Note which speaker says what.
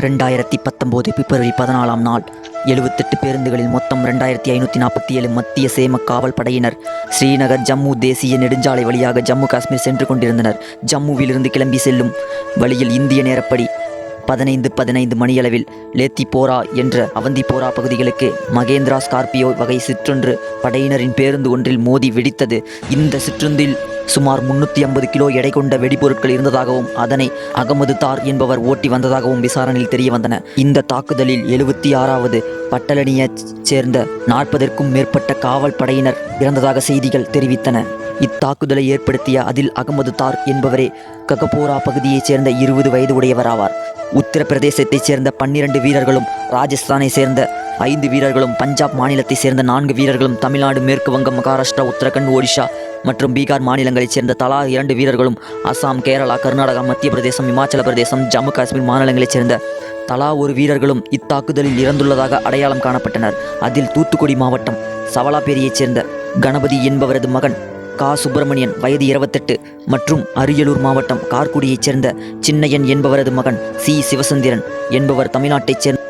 Speaker 1: ரெண்டாயிரத்தி பத்தொம்போது பிப்ரவரி பதினாலாம் நாள். எழுபத்தெட்டு பேருந்துகளில் மொத்தம் ரெண்டாயிரத்தி ஐநூற்றி நாற்பத்தி ஏழு மத்திய சேம காவல் படையினர் ஸ்ரீநகர் ஜம்மு தேசிய நெடுஞ்சாலை வழியாக ஜம்மு காஷ்மீர் சென்று கொண்டிருந்தனர். ஜம்முவிலிருந்து கிளம்பி செல்லும் வழியில் இந்திய நேரப்படி பதினைந்து பதினைந்து மணியளவில் லேத்திபோரா என்ற அவந்திப்போரா பகுதிகளுக்கு மகேந்திரா ஸ்கார்பியோ வகை சிற்றொன்று படையினரின் பேருந்து ஒன்றில் மோதி வெடித்தது. இந்த சிற்றுந்தில் சுமார் முன்னூற்றி ஐம்பது கிலோ எடை கொண்ட வெடிபொருட்கள் இருந்ததாகவும் அதனை அகமது தார் என்பவர் ஓட்டி வந்ததாகவும் விசாரணையில் தெரிய வந்தன இந்த தாக்குதலில் எழுபத்தி ஆறாவது பட்டளனியைச் சேர்ந்த நாற்பதற்கும் மேற்பட்ட காவல் படையினர் இறந்ததாக செய்திகள் தெரிவித்தன. இத்தாக்குதலை ஏற்படுத்திய அதில் அகமது தார் என்பவரே ககபோரா பகுதியைச் சேர்ந்த இருபது வயது உடையவர் ஆவார் உத்தரப்பிரதேசத்தைச் சேர்ந்த பன்னிரண்டு வீரர்களும் ராஜஸ்தானை சேர்ந்த ஐந்து வீரர்களும் பஞ்சாப் மாநிலத்தைச் சேர்ந்த நான்கு வீரர்களும் தமிழ்நாடு மேற்கு வங்கம் மகாராஷ்டிரா உத்தரகண்ட் ஒடிஷா மற்றும் பீகார் மாநிலங்களைச் சேர்ந்த தலா இரண்டு வீரர்களும் அசாம் கேரளா கர்நாடகா மத்திய பிரதேசம் இமாச்சல பிரதேசம் ஜம்மு காஷ்மீர் மாநிலங்களைச் சேர்ந்த தலா ஒரு வீரர்களும் இத்தாக்குதலில் இறந்துள்ளதாக அடையாளம் காணப்பட்டனர். அதில் தூத்துக்குடி மாவட்டம் சவலாப்பேரியைச் சேர்ந்த கணபதி என்பவரது மகன் கா. சுப்பிரமணியன் வயது இருபத்தெட்டு மற்றும் அரியலூர் மாவட்டம் கார்குடியைச் சேர்ந்த சின்னையன் என்பவரது மகன் சி. சிவசந்திரன் என்பவர் தமிழ்நாட்டைச் சேர்ந்த